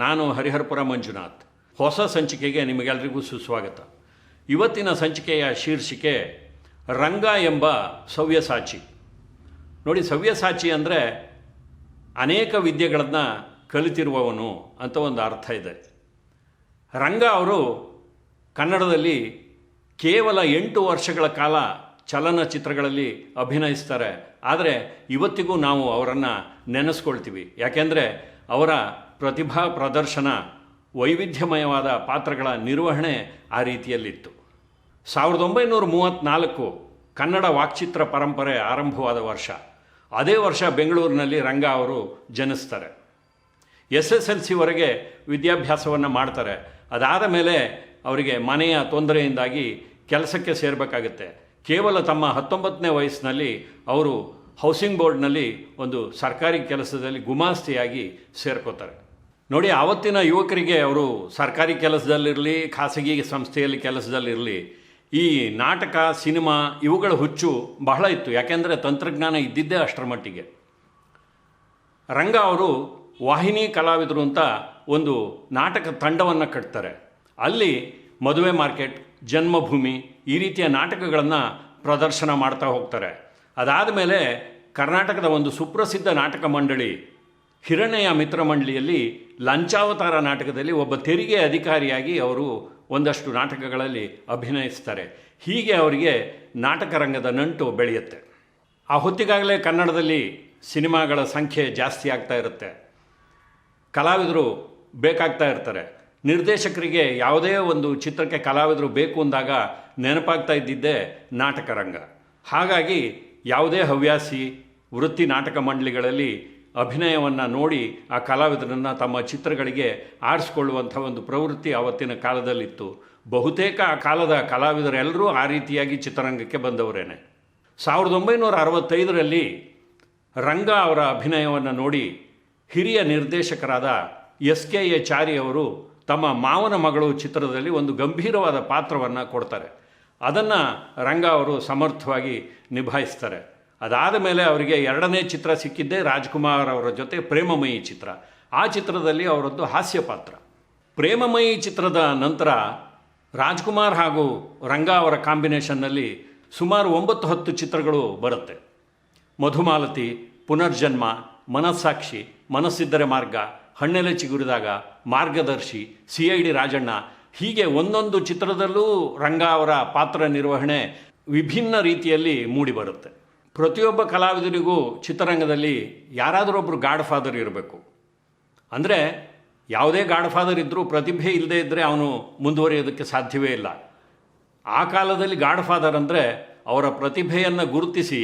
ನಾನು ಹರಿಹರಪುರ ಮಂಜುನಾಥ್. ಹೊಸ ಸಂಚಿಕೆಗೆ ನಿಮಗೆಲ್ಲರಿಗೂ ಸುಸ್ವಾಗತ. ಇವತ್ತಿನ ಸಂಚಿಕೆಯ ಶೀರ್ಷಿಕೆ, ರಂಗ ಎಂಬ ಸವ್ಯಸಾಚಿ. ನೋಡಿ, ಸವ್ಯಸಾಚಿ ಅಂದರೆ ಅನೇಕ ವಿದ್ಯೆಗಳನ್ನು ಕಲಿತಿರುವವನು ಅಂತ ಒಂದು ಅರ್ಥ ಇದೆ. ರಂಗ ಅವರು ಕನ್ನಡದಲ್ಲಿ ಕೇವಲ ಎಂಟು ವರ್ಷಗಳ ಕಾಲ ಚಲನಚಿತ್ರಗಳಲ್ಲಿ ಅಭಿನಯಿಸ್ತಾರೆ. ಆದರೆ ಇವತ್ತಿಗೂ ನಾವು ಅವರನ್ನು ನೆನೆಸ್ಕೊಳ್ತೀವಿ. ಯಾಕೆಂದರೆ ಅವರ ಪ್ರತಿಭಾ ಪ್ರದರ್ಶನ ವೈವಿಧ್ಯಮಯವಾದ ಪಾತ್ರಗಳ ನಿರ್ವಹಣೆ ಆ ರೀತಿಯಲ್ಲಿತ್ತು. ಸಾವಿರದ ಒಂಬೈನೂರ ಮೂವತ್ತ್ನಾಲ್ಕು ಕನ್ನಡ ವಾಕ್ಚಿತ್ರ ಪರಂಪರೆ ಆರಂಭವಾದ ವರ್ಷ. ಅದೇ ವರ್ಷ ಬೆಂಗಳೂರಿನಲ್ಲಿ ರಂಗ ಅವರು ಜನಿಸ್ತಾರೆ. ಎಸ್ ಎಸ್ ಎಲ್ ಸಿವರೆಗೆ ವಿದ್ಯಾಭ್ಯಾಸವನ್ನು ಮಾಡ್ತಾರೆ. ಅದಾದ ಮೇಲೆ ಅವರಿಗೆ ಮನೆಯ ತೊಂದರೆಯಿಂದಾಗಿ ಕೆಲಸಕ್ಕೆ ಸೇರಬೇಕಾಗುತ್ತೆ. ಕೇವಲ ತಮ್ಮ ಹತ್ತೊಂಬತ್ತನೇ ವಯಸ್ಸಿನಲ್ಲಿ ಅವರು ಹೌಸಿಂಗ್ ಬೋರ್ಡ್ನಲ್ಲಿ ಒಂದು ಸರ್ಕಾರಿ ಕೆಲಸದಲ್ಲಿ ಗುಮಾಸ್ತಿಯಾಗಿ ಸೇರ್ಕೋತಾರೆ. ನೋಡಿ, ಆವತ್ತಿನ ಯುವಕರಿಗೆ ಅವರು ಸರ್ಕಾರಿ ಕೆಲಸದಲ್ಲಿರಲಿ, ಖಾಸಗಿ ಸಂಸ್ಥೆಯಲ್ಲಿ ಕೆಲಸದಲ್ಲಿರಲಿ, ಈ ನಾಟಕ, ಸಿನಿಮಾ ಇವುಗಳ ಹುಚ್ಚು ಬಹಳ ಇತ್ತು. ಯಾಕೆಂದರೆ ತಂತ್ರಜ್ಞಾನ ಇದ್ದಿದ್ದೇ ಅಷ್ಟರ ಮಟ್ಟಿಗೆ. ರಂಗ ಅವರು ವಾಹಿನಿ ಕಲಾವಿದರು ಅಂತ ಒಂದು ನಾಟಕ ತಂಡವನ್ನು ಕಟ್ತಾರೆ. ಅಲ್ಲಿ ಮದುವೆ ಮಾರ್ಕೆಟ್, ಜನ್ಮಭೂಮಿ ಈ ರೀತಿಯ ನಾಟಕಗಳನ್ನು ಪ್ರದರ್ಶನ ಮಾಡ್ತಾ ಹೋಗ್ತಾರೆ. ಅದಾದ ಮೇಲೆ ಕರ್ನಾಟಕದ ಒಂದು ಸುಪ್ರಸಿದ್ಧ ನಾಟಕ ಮಂಡಳಿ ಹಿರಣ್ಯ ಮಿತ್ರ ಮಂಡಳಿಯಲ್ಲಿ ಲಂಚಾವತಾರ ನಾಟಕದಲ್ಲಿ ಒಬ್ಬ ತೆರಿಗೆ ಅಧಿಕಾರಿಯಾಗಿ ಅವರು ಒಂದಷ್ಟು ನಾಟಕಗಳಲ್ಲಿ ಅಭಿನಯಿಸ್ತಾರೆ. ಹೀಗೆ ಅವರಿಗೆ ನಾಟಕ ರಂಗದ ನಂಟು ಬೆಳೆಯುತ್ತೆ. ಆ ಹೊತ್ತಿಗಾಗಲೇ ಕನ್ನಡದಲ್ಲಿ ಸಿನಿಮಾಗಳ ಸಂಖ್ಯೆ ಜಾಸ್ತಿ ಆಗ್ತಾ ಇರುತ್ತೆ. ಕಲಾವಿದರು ಬೇಕಾಗ್ತಾ ಇರ್ತಾರೆ. ನಿರ್ದೇಶಕರಿಗೆ ಯಾವುದೇ ಒಂದು ಚಿತ್ರಕ್ಕೆ ಕಲಾವಿದರು ಬೇಕು ಅಂದಾಗ ನೆನಪಾಗ್ತಾ ಇದ್ದಿದ್ದೇ ನಾಟಕ ರಂಗ. ಹಾಗಾಗಿ ಯಾವುದೇ ಹವ್ಯಾಸಿ ವೃತ್ತಿ ನಾಟಕ ಮಂಡಳಿಗಳಲ್ಲಿ ಅಭಿನಯವನ್ನು ನೋಡಿ ಆ ಕಲಾವಿದರನ್ನು ತಮ್ಮ ಚಿತ್ರಗಳಿಗೆ ಆರಿಸ್ಕೊಳ್ಳುವಂಥ ಒಂದು ಪ್ರವೃತ್ತಿ ಆವತ್ತಿನ ಕಾಲದಲ್ಲಿತ್ತು. ಬಹುತೇಕ ಆ ಕಾಲದ ಕಲಾವಿದರೆಲ್ಲರೂ ಆ ರೀತಿಯಾಗಿ ಚಿತ್ರರಂಗಕ್ಕೆ ಬಂದವರೇನೆ. ಸಾವಿರದ ಒಂಬೈನೂರ ಅರವತ್ತೈದರಲ್ಲಿ ರಂಗ ಅವರ ಅಭಿನಯವನ್ನು ನೋಡಿ ಹಿರಿಯ ನಿರ್ದೇಶಕರಾದ ಎಸ್ ಕೆ ಎ ಚಾರಿ ಅವರು ತಮ್ಮ ಮಾವನ ಮಗಳು ಚಿತ್ರದಲ್ಲಿ ಒಂದು ಗಂಭೀರವಾದ ಪಾತ್ರವನ್ನು ಕೊಡ್ತಾರೆ. ಅದನ್ನು ರಂಗ ಅವರು ಸಮರ್ಥವಾಗಿ ನಿಭಾಯಿಸ್ತಾರೆ. ಅದಾದ ಮೇಲೆ ಅವರಿಗೆ ಎರಡನೇ ಚಿತ್ರ ಸಿಕ್ಕಿದ್ದೇ ರಾಜ್ಕುಮಾರ್ ಅವರ ಜೊತೆ ಪ್ರೇಮಮಯಿ ಚಿತ್ರ. ಆ ಚಿತ್ರದಲ್ಲಿ ಅವರದ್ದು ಹಾಸ್ಯ ಪಾತ್ರ. ಪ್ರೇಮಮಯಿ ಚಿತ್ರದ ನಂತರ ರಾಜ್ಕುಮಾರ್ ಹಾಗೂ ರಂಗ ಅವರ ಕಾಂಬಿನೇಷನ್ನಲ್ಲಿ ಸುಮಾರು ಒಂಬತ್ತು ಹತ್ತು ಚಿತ್ರಗಳು ಬರುತ್ತೆ. ಮಧುಮಾಲತಿ, ಪುನರ್ಜನ್ಮ, ಮನಸ್ಸಾಕ್ಷಿ, ಮನಸ್ಸಿದ್ದರೆ ಮಾರ್ಗ, ಹಣ್ಣೆಲೆ ಚಿಗುರಿದಾಗ ಮಾರ್ಗದರ್ಶಿ, ಸಿ ಐ ಡಿ ರಾಜಣ್ಣ ಹೀಗೆ ಒಂದೊಂದು ಚಿತ್ರದಲ್ಲೂ ರಂಗ ಅವರ ಪಾತ್ರ ನಿರ್ವಹಣೆ ವಿಭಿನ್ನ ರೀತಿಯಲ್ಲಿ ಮೂಡಿಬರುತ್ತೆ. ಪ್ರತಿಯೊಬ್ಬ ಕಲಾವಿದರಿಗೂ ಚಿತ್ರರಂಗದಲ್ಲಿ ಯಾರಾದರೊಬ್ಬರು ಗಾಡ್ ಫಾದರ್ ಇರಬೇಕು. ಅಂದರೆ ಯಾವುದೇ ಗಾಡ್ ಫಾದರ್ ಇದ್ದರೂ ಪ್ರತಿಭೆ ಇಲ್ಲದೇ ಇದ್ದರೆ ಅವನು ಮುಂದುವರಿಯೋದಕ್ಕೆ ಸಾಧ್ಯವೇ ಇಲ್ಲ. ಆ ಕಾಲದಲ್ಲಿ ಗಾಡ್ ಫಾದರ್ ಅಂದರೆ ಅವರ ಪ್ರತಿಭೆಯನ್ನು ಗುರುತಿಸಿ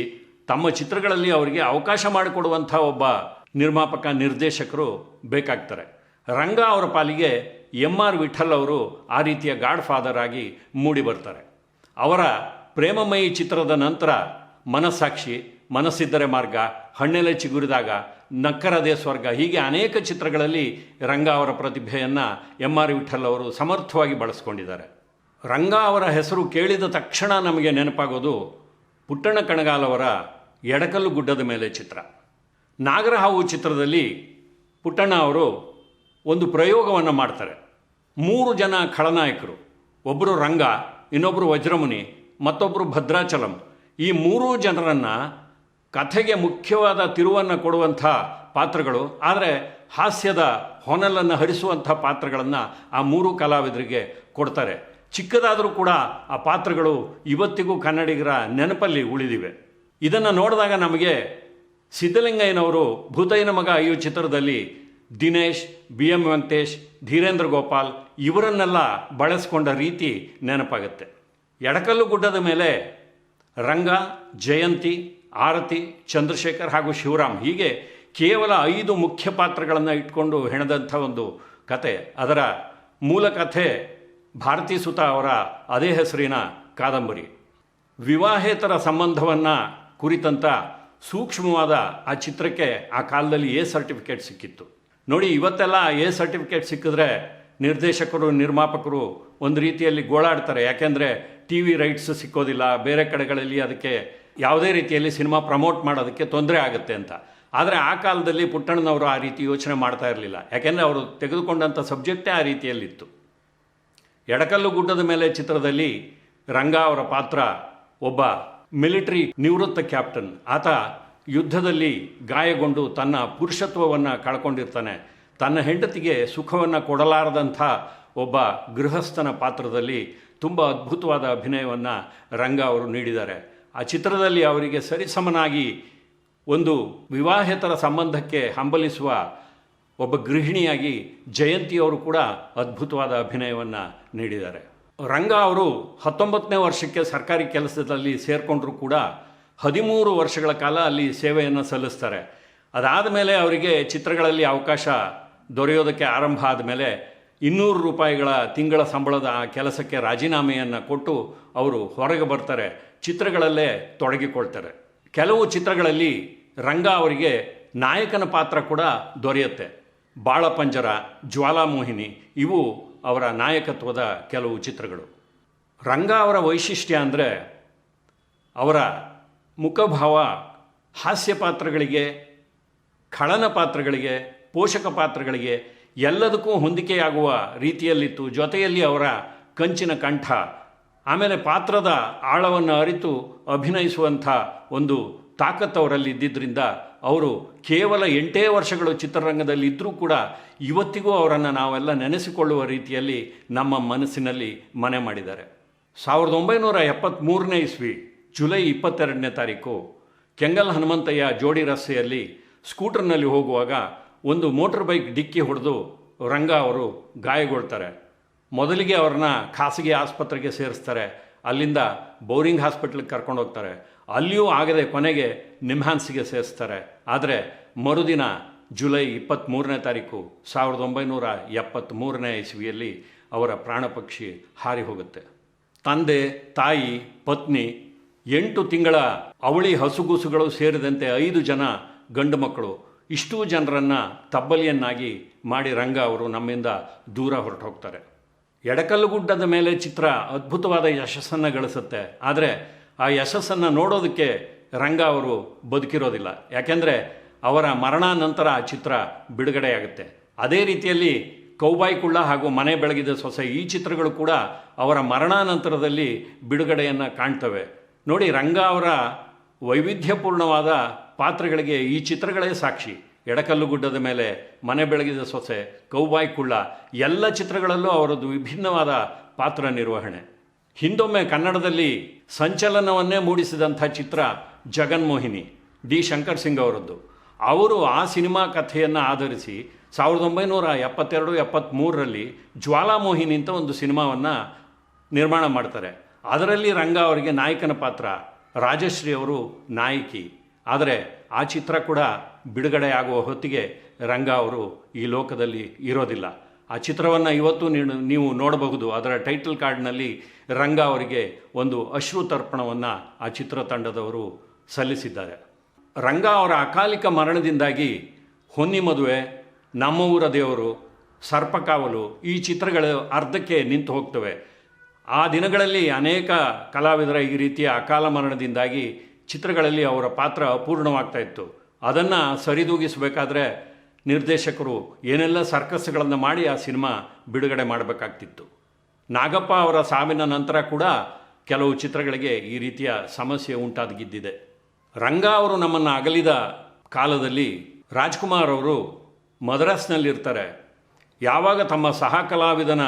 ತಮ್ಮ ಚಿತ್ರಗಳಲ್ಲಿ ಅವರಿಗೆ ಅವಕಾಶ ಮಾಡಿಕೊಡುವಂಥ ಒಬ್ಬ ನಿರ್ಮಾಪಕ, ನಿರ್ದೇಶಕರು ಬೇಕಾಗ್ತಾರೆ. ರಂಗ ಅವರ ಪಾಲಿಗೆ ಎಂ ಆರ್ ವಿಠಲ್ ಅವರು ಆ ರೀತಿಯ ಗಾಡ್ ಫಾದರ್ ಆಗಿ ಮೂಡಿ ಬರ್ತಾರೆ ಅವರ ಪ್ರೇಮಮಯಿ ಚಿತ್ರದ ನಂತರ ಮನಸ್ಸಾಕ್ಷಿ, ಮನಸ್ಸಿದ್ದರೆ ಮಾರ್ಗ, ಹಣ್ಣೆಲೆ ಚಿಗುರಿದಾಗ, ನಕ್ಕರದೇ ಸ್ವರ್ಗ, ಹೀಗೆ ಅನೇಕ ಚಿತ್ರಗಳಲ್ಲಿ ರಂಗ ಅವರ ಪ್ರತಿಭೆಯನ್ನು ಎಂ ಆರ್ ವಿಠಲ್ ಅವರು ಸಮರ್ಥವಾಗಿ ಬಳಸ್ಕೊಂಡಿದ್ದಾರೆ. ರಂಗ ಅವರ ಹೆಸರು ಕೇಳಿದ ತಕ್ಷಣ ನಮಗೆ ನೆನಪಾಗೋದು ಪುಟ್ಟಣ ಕಣಗಾಲವರ ಎಡಕಲ್ಲು ಗುಡ್ಡದ ಮೇಲೆ ಚಿತ್ರ. ನಾಗರಹಾವು ಚಿತ್ರದಲ್ಲಿ ಪುಟ್ಟಣ ಅವರು ಒಂದು ಪ್ರಯೋಗವನ್ನು ಮಾಡ್ತಾರೆ. ಮೂರು ಜನ ಖಳನಾಯಕರು ಒಬ್ಬರು ರಂಗ ಇನ್ನೊಬ್ಬರು ವಜ್ರಮುನಿ ಮತ್ತೊಬ್ಬರು ಭದ್ರಾಚಲಂ. ಈ ಮೂರೂ ಜನರನ್ನು ಕಥೆಗೆ ಮುಖ್ಯವಾದ ತಿರುವನ್ನು ಕೊಡುವಂಥ ಪಾತ್ರಗಳು, ಆದರೆ ಹಾಸ್ಯದ ಹೊನಲನ್ನು ಹರಿಸುವಂಥ ಪಾತ್ರಗಳನ್ನು ಆ ಮೂರು ಕಲಾವಿದರಿಗೆ ಕೊಡ್ತಾರೆ. ಚಿಕ್ಕದಾದರೂ ಕೂಡ ಆ ಪಾತ್ರಗಳು ಇವತ್ತಿಗೂ ಕನ್ನಡಿಗರ ನೆನಪಲ್ಲಿ ಉಳಿದಿವೆ. ಇದನ್ನು ನೋಡಿದಾಗ ನಮಗೆ ಸಿದ್ದಲಿಂಗಯ್ಯನವರು ಭೂತಯ್ಯನ ಮಗ ಅಯ್ಯೋ ಚಿತ್ರದಲ್ಲಿ ದಿನೇಶ್ ಬಿ ಎಂ ವೆಂಕಟೇಶ್, ಧೀರೇಂದ್ರ ಗೋಪಾಲ್ ಇವರನ್ನೆಲ್ಲ ಬಳಸ್ಕೊಂಡ ರೀತಿ ನೆನಪಾಗುತ್ತೆ. ಎಡಕಲ್ಲು ಗುಡ್ಡದ ಮೇಲೆ ರಂಗ, ಜಯಂತಿ, ಆರತಿ, ಚಂದ್ರಶೇಖರ್ ಹಾಗೂ ಶಿವರಾಮ್ ಹೀಗೆ ಕೇವಲ ಐದು ಮುಖ್ಯ ಪಾತ್ರಗಳನ್ನು ಇಟ್ಕೊಂಡು ಹೆಣೆದಂಥ ಒಂದು ಕತೆ. ಅದರ ಮೂಲ ಕಥೆ ಭಾರತೀ ಸುತ ಅವರ ಅದೇ ಹೆಸರಿನ ಕಾದಂಬರಿ. ವಿವಾಹೇತರ ಸಂಬಂಧವನ್ನು ಕುರಿತಂಥ ಸೂಕ್ಷ್ಮವಾದ ಆ ಚಿತ್ರಕ್ಕೆ ಆ ಕಾಲದಲ್ಲಿ ಎ ಸರ್ಟಿಫಿಕೇಟ್ ಸಿಕ್ಕಿತ್ತು. ನೋಡಿ, ಇವತ್ತೆಲ್ಲ ಎ ಸರ್ಟಿಫಿಕೇಟ್ ಸಿಕ್ಕಿದ್ರೆ ನಿರ್ದೇಶಕರು, ನಿರ್ಮಾಪಕರು ಒಂದು ರೀತಿಯಲ್ಲಿ ಗೋಳಾಡ್ತಾರೆ. ಯಾಕೆಂದರೆ ಟಿ ವಿ ರೈಟ್ಸ್ ಸಿಕ್ಕೋದಿಲ್ಲ, ಬೇರೆ ಕಡೆಗಳಲ್ಲಿ ಅದಕ್ಕೆ ಯಾವುದೇ ರೀತಿಯಲ್ಲಿ ಸಿನಿಮಾ ಪ್ರಮೋಟ್ ಮಾಡೋದಕ್ಕೆ ತೊಂದರೆ ಆಗುತ್ತೆ ಅಂತ. ಆದರೆ ಆ ಕಾಲದಲ್ಲಿ ಪುಟ್ಟಣ್ಣನವರು ಆ ರೀತಿ ಯೋಚನೆ ಮಾಡ್ತಾ ಇರಲಿಲ್ಲ. ಯಾಕೆಂದರೆ ಅವರು ತೆಗೆದುಕೊಂಡಂಥ ಸಬ್ಜೆಕ್ಟೇ ಆ ರೀತಿಯಲ್ಲಿತ್ತು. ಎಡಕಲ್ಲು ಗುಡ್ಡದ ಮೇಲೆ ಚಿತ್ರದಲ್ಲಿ ರಂಗ ಅವರ ಪಾತ್ರ ಒಬ್ಬ ಮಿಲಿಟರಿ ನಿವೃತ್ತ ಕ್ಯಾಪ್ಟನ್. ಆತ ಯುದ್ಧದಲ್ಲಿ ಗಾಯಗೊಂಡು ತನ್ನ ಪುರುಷತ್ವವನ್ನು ಕಳ್ಕೊಂಡಿರ್ತಾನೆ. ತನ್ನ ಹೆಂಡತಿಗೆ ಸುಖವನ್ನು ಕೊಡಲಾರದಂಥ ಒಬ್ಬ ಗೃಹಸ್ಥನ ಪಾತ್ರದಲ್ಲಿ ತುಂಬ ಅದ್ಭುತವಾದ ಅಭಿನಯವನ್ನು ರಂಗ ಅವರು ನೀಡಿದ್ದಾರೆ. ಆ ಚಿತ್ರದಲ್ಲಿ ಅವರಿಗೆ ಸರಿಸಮನಾಗಿ ಒಂದು ವಿವಾಹೇತರ ಸಂಬಂಧಕ್ಕೆ ಹಂಬಲಿಸುವ ಒಬ್ಬ ಗೃಹಿಣಿಯಾಗಿ ಜಯಂತಿಯವರು ಕೂಡ ಅದ್ಭುತವಾದ ಅಭಿನಯವನ್ನು ನೀಡಿದ್ದಾರೆ. ರಂಗ ಅವರು ಹತ್ತೊಂಬತ್ತನೇ ವರ್ಷಕ್ಕೆ ಸರ್ಕಾರಿ ಕೆಲಸದಲ್ಲಿ ಸೇರಿಕೊಂಡರೂ ಕೂಡ ಹದಿಮೂರು ವರ್ಷಗಳ ಕಾಲ ಅಲ್ಲಿ ಸೇವೆಯನ್ನು ಸಲ್ಲಿಸ್ತಾರೆ. ಅದಾದ ಮೇಲೆ ಅವರಿಗೆ ಚಿತ್ರಗಳಲ್ಲಿ ಅವಕಾಶ ದೊರೆಯೋದಕ್ಕೆ ಆರಂಭ ಆದಮೇಲೆ ಇನ್ನೂರು ರೂಪಾಯಿಗಳ ತಿಂಗಳ ಸಂಬಳದ ಆ ಕೆಲಸಕ್ಕೆ ರಾಜೀನಾಮೆಯನ್ನು ಕೊಟ್ಟು ಅವರು ಹೊರಗೆ ಬರ್ತಾರೆ, ಚಿತ್ರಗಳಲ್ಲೇ ತೊಡಗಿಕೊಳ್ತಾರೆ. ಕೆಲವು ಚಿತ್ರಗಳಲ್ಲಿ ರಂಗ ಅವರಿಗೆ ನಾಯಕನ ಪಾತ್ರ ಕೂಡ ದೊರೆಯುತ್ತೆ. ಬಾಳಪಂಜರ, ಜ್ವಾಲಾಮೋಹಿನಿ, ಇವು ಅವರ ನಾಯಕತ್ವದ ಕೆಲವು ಚಿತ್ರಗಳು. ರಂಗ ಅವರ ವೈಶಿಷ್ಟ್ಯ ಅಂದರೆ ಅವರ ಮುಖಭಾವ ಹಾಸ್ಯ ಪಾತ್ರಗಳಿಗೆ, ಖಳನ ಪಾತ್ರಗಳಿಗೆ, ಪೋಷಕ ಪಾತ್ರಗಳಿಗೆ ಎಲ್ಲದಕ್ಕೂ ಹೊಂದಿಕೆಯಾಗುವ ರೀತಿಯಲ್ಲಿತ್ತು. ಜೊತೆಯಲ್ಲಿ ಅವರ ಕಂಚಿನ ಕಂಠ, ಆಮೇಲೆ ಪಾತ್ರದ ಆಳವನ್ನು ಅರಿತು ಅಭಿನಯಿಸುವಂಥ ಒಂದು ತಾಕತ್ತು ಅವರಲ್ಲಿ ಇದ್ದಿದ್ದರಿಂದ ಅವರು ಕೇವಲ ಎಂಟೇ ವರ್ಷಗಳು ಚಿತ್ರರಂಗದಲ್ಲಿ ಇದ್ದರೂ ಕೂಡ ಇವತ್ತಿಗೂ ಅವರನ್ನು ನಾವೆಲ್ಲ ನೆನೆಸಿಕೊಳ್ಳುವ ರೀತಿಯಲ್ಲಿ ನಮ್ಮ ಮನಸ್ಸಿನಲ್ಲಿ ಮನೆ ಮಾಡಿದ್ದಾರೆ. ಸಾವಿರದ ಒಂಬೈನೂರ ಎಪ್ಪತ್ತ್ಮೂರನೇ ಇಸ್ವಿ, ಜುಲೈ ಇಪ್ಪತ್ತೆರಡನೇ ತಾರೀಕು, ಕೆಂಗಲ್ ಹನುಮಂತಯ್ಯ ಜೋಡಿ ರಸ್ತೆಯಲ್ಲಿ ಸ್ಕೂಟರ್ನಲ್ಲಿ ಹೋಗುವಾಗ ಒಂದು ಮೋಟರ್ ಬೈಕ್ ಡಿಕ್ಕಿ ಹೊಡೆದು ರಂಗ ಅವರು ಗಾಯಗೊಳ್ತಾರೆ. ಮೊದಲಿಗೆ ಅವ್ರನ್ನ ಖಾಸಗಿ ಆಸ್ಪತ್ರೆಗೆ ಸೇರಿಸ್ತಾರೆ. ಅಲ್ಲಿಂದ ಬೌರಿಂಗ್ ಹಾಸ್ಪಿಟ್ಲಿಗೆ ಕರ್ಕೊಂಡು ಹೋಗ್ತಾರೆ. ಅಲ್ಲಿಯೂ ಆಗದೆ ಕೊನೆಗೆ ನಿಮ್ಹಾನ್ಸಿಗೆ ಸೇರಿಸ್ತಾರೆ. ಆದರೆ ಮರುದಿನ ಜುಲೈ ಇಪ್ಪತ್ತ್ಮೂರನೇ ತಾರೀಕು ಸಾವಿರದ ಒಂಬೈನೂರ ಎಪ್ಪತ್ತ್ಮೂರನೇ ಇಸ್ವಿಯಲ್ಲಿ ಅವರ ಪ್ರಾಣಪಕ್ಷಿ ಹಾರಿ ಹೋಗುತ್ತೆ. ತಂದೆ, ತಾಯಿ, ಪತ್ನಿ, ಎಂಟು ತಿಂಗಳ ಅವಳಿ ಹಸುಗೂಸುಗಳು ಸೇರಿದಂತೆ ಐದು ಜನ ಗಂಡು ಮಕ್ಕಳು ಇಷ್ಟೂ ಜನರನ್ನು ತಬ್ಬಲಿಯನ್ನಾಗಿ ಮಾಡಿ ರಂಗ ಅವರು ನಮ್ಮಿಂದ ದೂರ ಹೊರಟು ಹೋಗ್ತಾರೆ ಎಡಕಲ್ಲುಗುಡ್ಡದ ಮೇಲೆ ಚಿತ್ರ ಅದ್ಭುತವಾದ ಯಶಸ್ಸನ್ನು ಗಳಿಸುತ್ತೆ. ಆದರೆ ಆ ಯಶಸ್ಸನ್ನು ನೋಡೋದಕ್ಕೆ ರಂಗ ಅವರು ಬದುಕಿರೋದಿಲ್ಲ. ಯಾಕೆಂದರೆ ಅವರ ಮರಣಾನಂತರ ಆ ಚಿತ್ರ ಬಿಡುಗಡೆಯಾಗುತ್ತೆ. ಅದೇ ರೀತಿಯಲ್ಲಿ ಕೌಬಾಯಿ ಕುಳ್ಳ ಹಾಗೂ ಮನೆ ಬೆಳಗಿದ ಸೊಸೆ ಈ ಚಿತ್ರಗಳು ಕೂಡ ಅವರ ಮರಣಾನಂತರದಲ್ಲಿ ಬಿಡುಗಡೆಯನ್ನು ಕಾಣ್ತವೆ. ನೋಡಿ, ರಂಗ ಅವರ ವೈವಿಧ್ಯಪೂರ್ಣವಾದ ಪಾತ್ರಗಳಿಗೆ ಈ ಚಿತ್ರಗಳೇ ಸಾಕ್ಷಿ. ಎಡಕಲ್ಲು ಗುಡ್ಡದ ಮೇಲೆ ಮನೆ ಬೆಳಗಿದ ಸೊಸೆ, ಕೌಬಾಯಿ ಕುಳ್ಳ, ಎಲ್ಲ ಚಿತ್ರಗಳಲ್ಲೂ ಅವರದ್ದು ವಿಭಿನ್ನವಾದ ಪಾತ್ರ ನಿರ್ವಹಣೆ. ಹಿಂದೊಮ್ಮೆ ಕನ್ನಡದಲ್ಲಿ ಸಂಚಲನವನ್ನೇ ಮೂಡಿಸಿದಂಥ ಚಿತ್ರ ಜಗನ್ಮೋಹಿನಿ, ಡಿ. ಶಂಕರ್ ಸಿಂಗ್ ಅವರದ್ದು. ಅವರು ಆ ಸಿನಿಮಾ ಕಥೆಯನ್ನು ಆಧರಿಸಿ ಸಾವಿರದ ಒಂಬೈನೂರ ಎಪ್ಪತ್ತೆರಡು ಎಪ್ಪತ್ತ್ಮೂರರಲ್ಲಿ ಜ್ವಾಲಾಮೋಹಿನಿ ಅಂತ ಒಂದು ಸಿನಿಮಾವನ್ನು ನಿರ್ಮಾಣ ಮಾಡ್ತಾರೆ. ಅದರಲ್ಲಿ ರಂಗ ಅವರಿಗೆ ನಾಯಕನ ಪಾತ್ರ ರಾಜಶ್ರೀ ಅವರು ನಾಯಕಿ. ಆದರೆ ಆ ಚಿತ್ರ ಕೂಡ ಬಿಡುಗಡೆ ಆಗುವ ಹೊತ್ತಿಗೆ ರಂಗ ಅವರು ಈ ಲೋಕದಲ್ಲಿ ಇರೋದಿಲ್ಲ. ಆ ಚಿತ್ರವನ್ನು ಇವತ್ತು ನೀವು ನೋಡಬಹುದು. ಅದರ ಟೈಟಲ್ ಕಾರ್ಡ್ನಲ್ಲಿ ರಂಗ ಅವರಿಗೆ ಒಂದು ಅಶ್ರು ತರ್ಪಣವನ್ನು ಆ ಚಿತ್ರತಂಡದವರು ಸಲ್ಲಿಸಿದ್ದಾರೆ. ರಂಗ ಅವರ ಅಕಾಲಿಕ ಮರಣದಿಂದಾಗಿ ಹೊನ್ನಿ ಮದುವೆ, ನಮ್ಮ ಊರ ದೇವರು, ಸರ್ಪಕಾವಲು ಈ ಚಿತ್ರಗಳು ಅರ್ಧಕ್ಕೆ ನಿಂತು ಹೋಗ್ತವೆ. ಆ ದಿನಗಳಲ್ಲಿ ಅನೇಕ ಕಲಾವಿದರ ಈ ರೀತಿಯ ಅಕಾಲ ಮರಣದಿಂದಾಗಿ ಚಿತ್ರಗಳಲ್ಲಿ ಅವರ ಪಾತ್ರ ಅಪೂರ್ಣವಾಗ್ತಾ ಇತ್ತು. ಅದನ್ನು ಸರಿದೂಗಿಸಬೇಕಾದ್ರೆ ನಿರ್ದೇಶಕರು ಏನೆಲ್ಲ ಸರ್ಕಸ್ಗಳನ್ನು ಮಾಡಿ ಆ ಸಿನಿಮಾ ಬಿಡುಗಡೆ ಮಾಡಬೇಕಾಗ್ತಿತ್ತು. ನಾಗಪ್ಪ ಅವರ ಸಾವಿನ ನಂತರ ಕೂಡ ಕೆಲವು ಚಿತ್ರಗಳಿಗೆ ಈ ರೀತಿಯ ಸಮಸ್ಯೆ ಉಂಟಾದಗಿದ್ದಿದೆ ರಂಗ ಅವರು ನಮ್ಮನ್ನು ಅಗಲಿದ ಕಾಲದಲ್ಲಿ ರಾಜ್ಕುಮಾರ್ ಅವರು ಮದ್ರಾಸ್ನಲ್ಲಿರ್ತಾರೆ. ಯಾವಾಗ ತಮ್ಮ ಸಹ ಕಲಾವಿದನ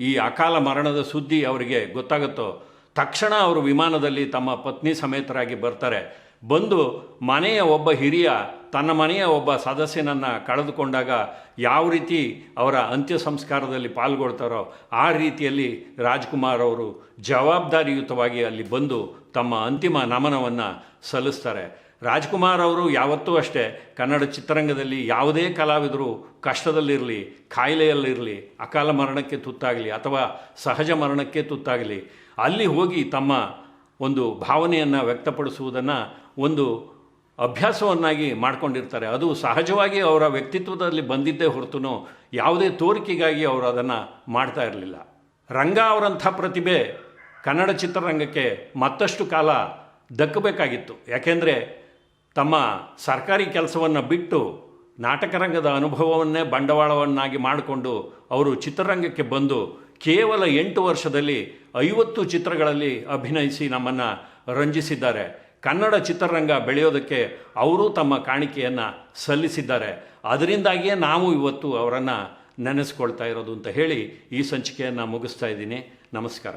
ಈ ಅಕಾಲ ಮರಣದ ಸುದ್ದಿ ಅವರಿಗೆ ಗೊತ್ತಾಗುತ್ತೋ? ತಕ್ಷಣ ಅವರು ವಿಮಾನದಲ್ಲಿ ತಮ್ಮ ಪತ್ನಿ ಸಮೇತರಾಗಿ ಬರ್ತಾರೆ. ಬಂದು ಮನೆಯ ಒಬ್ಬ ಹಿರಿಯ, ತನ್ನ ಮನೆಯ ಒಬ್ಬ ಸದಸ್ಯನನ್ನು ಕಳೆದುಕೊಂಡಾಗ ಯಾವ ರೀತಿ ಅವರ ಅಂತ್ಯ ಸಂಸ್ಕಾರದಲ್ಲಿ ಪಾಲ್ಗೊಳ್ತಾರೋ, ಆ ರೀತಿಯಲ್ಲಿ ರಾಜ್ಕುಮಾರ್ ಅವರು ಜವಾಬ್ದಾರಿಯುತವಾಗಿ ಅಲ್ಲಿ ಬಂದು ತಮ್ಮ ಅಂತಿಮ ನಮನವನ್ನು ಸಲ್ಲಿಸ್ತಾರೆ. ರಾಜ್ಕುಮಾರ್ ಅವರು ಯಾವತ್ತೂ ಅಷ್ಟೇ ಕನ್ನಡ ಚಿತ್ರರಂಗದಲ್ಲಿ ಯಾವುದೇ ಕಲಾವಿದರು ಕಷ್ಟದಲ್ಲಿರಲಿ, ಕಾಯಿಲೆಯಲ್ಲಿರಲಿ, ಅಕಾಲ ಮರಣಕ್ಕೆ ತುತ್ತಾಗಲಿ ಅಥವಾ ಸಹಜ ಮರಣಕ್ಕೆ ತುತ್ತಾಗಲಿ, ಅಲ್ಲಿ ಹೋಗಿ ತಮ್ಮ ಒಂದು ಭಾವನೆಯನ್ನು ವ್ಯಕ್ತಪಡಿಸುವುದನ್ನು ಒಂದು ಅಭ್ಯಾಸವನ್ನಾಗಿ ಮಾಡ್ಕೊಂಡಿರ್ತಾರೆ. ಅದು ಸಹಜವಾಗಿ ಅವರ ವ್ಯಕ್ತಿತ್ವದಲ್ಲಿ ಬಂದಿದ್ದೇ ಹೊರತು ಯಾವುದೇ ತೋರಿಕೆಗಾಗಿ ಅವರು ಅದನ್ನು ಮಾಡ್ತಾ ಇರಲಿಲ್ಲ. ರಂಗ ಅವರಂಥ ಪ್ರತಿಭೆ ಕನ್ನಡ ಚಿತ್ರರಂಗಕ್ಕೆ ಮತ್ತಷ್ಟು ಕಾಲ ದಕ್ಕಬೇಕಾಗಿತ್ತು. ಯಾಕೆಂದರೆ ತಮ್ಮ ಸರ್ಕಾರಿ ಕೆಲಸವನ್ನು ಬಿಟ್ಟು ನಾಟಕರಂಗದ ಅನುಭವವನ್ನೇ ಬಂಡವಾಳವನ್ನಾಗಿ ಮಾಡಿಕೊಂಡು ಅವರು ಚಿತ್ರರಂಗಕ್ಕೆ ಬಂದು ಕೇವಲ ಎಂಟು ವರ್ಷದಲ್ಲಿ ಐವತ್ತು ಚಿತ್ರಗಳಲ್ಲಿ ಅಭಿನಯಿಸಿ ನಮ್ಮನ್ನು ರಂಜಿಸಿದ್ದಾರೆ. ಕನ್ನಡ ಚಿತ್ರರಂಗ ಬೆಳೆಯೋದಕ್ಕೆ ಅವರು ತಮ್ಮ ಕಾಣಿಕೆಯನ್ನು ಸಲ್ಲಿಸಿದ್ದಾರೆ. ಅದರಿಂದಾಗಿಯೇ ನಾವು ಇವತ್ತು ಅವರನ್ನು ನೆನೆಸ್ಕೊಳ್ತಾ ಇರೋದು ಅಂತ ಹೇಳಿ ಈ ಸಂಚಿಕೆಯನ್ನು ಮುಗಿಸ್ತಾ ಇದ್ದೀನಿ. ನಮಸ್ಕಾರ.